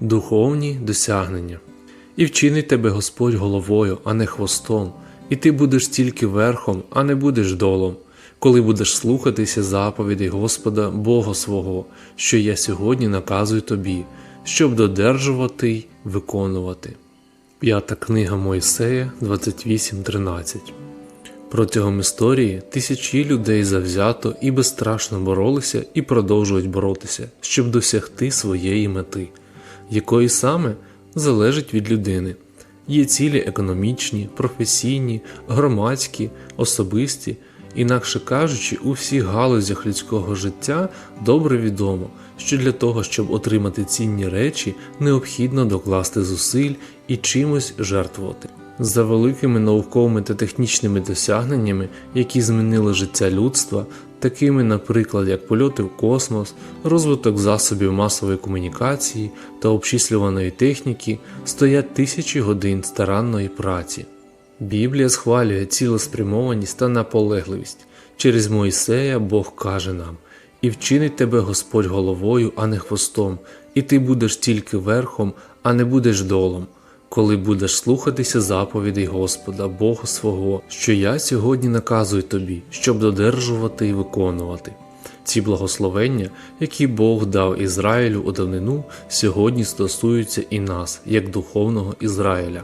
Духовні досягнення. І вчинить тебе Господь головою, а не хвостом, і ти будеш тільки верхом, а не будеш долом, коли будеш слухатися заповідей Господа Бога свого, що я сьогодні наказую тобі, щоб додержувати й виконувати. П'ята книга Мойсея 28.13 Протягом історії тисячі людей завзято і безстрашно боролися і продовжують боротися, щоб досягти своєї мети, якої саме залежить від людини. Є цілі економічні, професійні, громадські, особисті, інакше кажучи, у всіх галузях людського життя добре відомо, що для того, щоб отримати цінні речі, необхідно докласти зусиль і чимось жертвувати. За великими науковими та технічними досягненнями, які змінили життя людства, такими, наприклад, як польоти в космос, розвиток засобів масової комунікації та обчислюваної техніки, стоять тисячі годин старанної праці. Біблія схвалює цілеспрямованість та наполегливість. Через Моїсея Бог каже нам: І вчинить тебе Господь головою, а не хвостом, і ти будеш тільки верхом, а не будеш долом коли будеш слухатися заповідей Господа, Бога свого, що я сьогодні наказую тобі, щоб додержувати і виконувати. Ці благословення, які Бог дав Ізраїлю у давнину, сьогодні стосуються і нас, як духовного Ізраїля.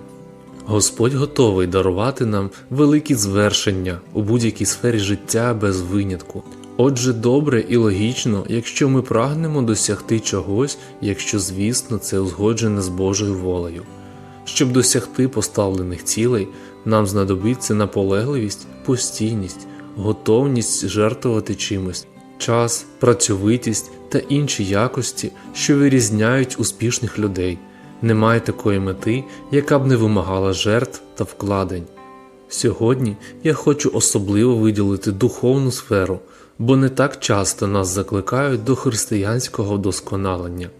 Господь готовий дарувати нам великі звершення у будь-якій сфері життя без винятку. Отже, добре і логічно, якщо ми прагнемо досягти чогось, якщо, звісно, це узгоджене з Божою волею. Щоб досягти поставлених цілей, нам знадобиться наполегливість, постійність, готовність жертвувати чимось, час, працьовитість та інші якості, що вирізняють успішних людей. Немає такої мети, яка б не вимагала жертв та вкладень. Сьогодні я хочу особливо виділити духовну сферу, бо не так часто нас закликають до християнського вдосконалення.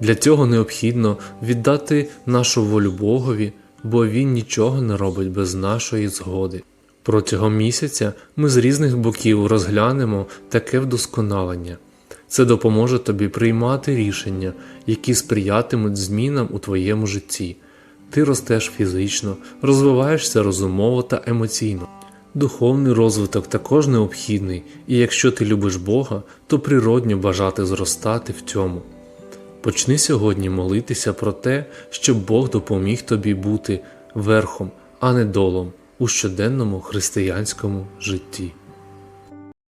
Для цього необхідно віддати нашу волю Богові, бо Він нічого не робить без нашої згоди. Протягом місяця ми з різних боків розглянемо таке вдосконалення. Це допоможе тобі приймати рішення, які сприятимуть змінам у твоєму житті. Ти ростеш фізично, розвиваєшся розумово та емоційно. Духовний розвиток також необхідний, і якщо ти любиш Бога, то природньо бажати зростати в цьому. Почни сьогодні молитися про те, щоб Бог допоміг тобі бути верхом, а не долом у щоденному християнському житті.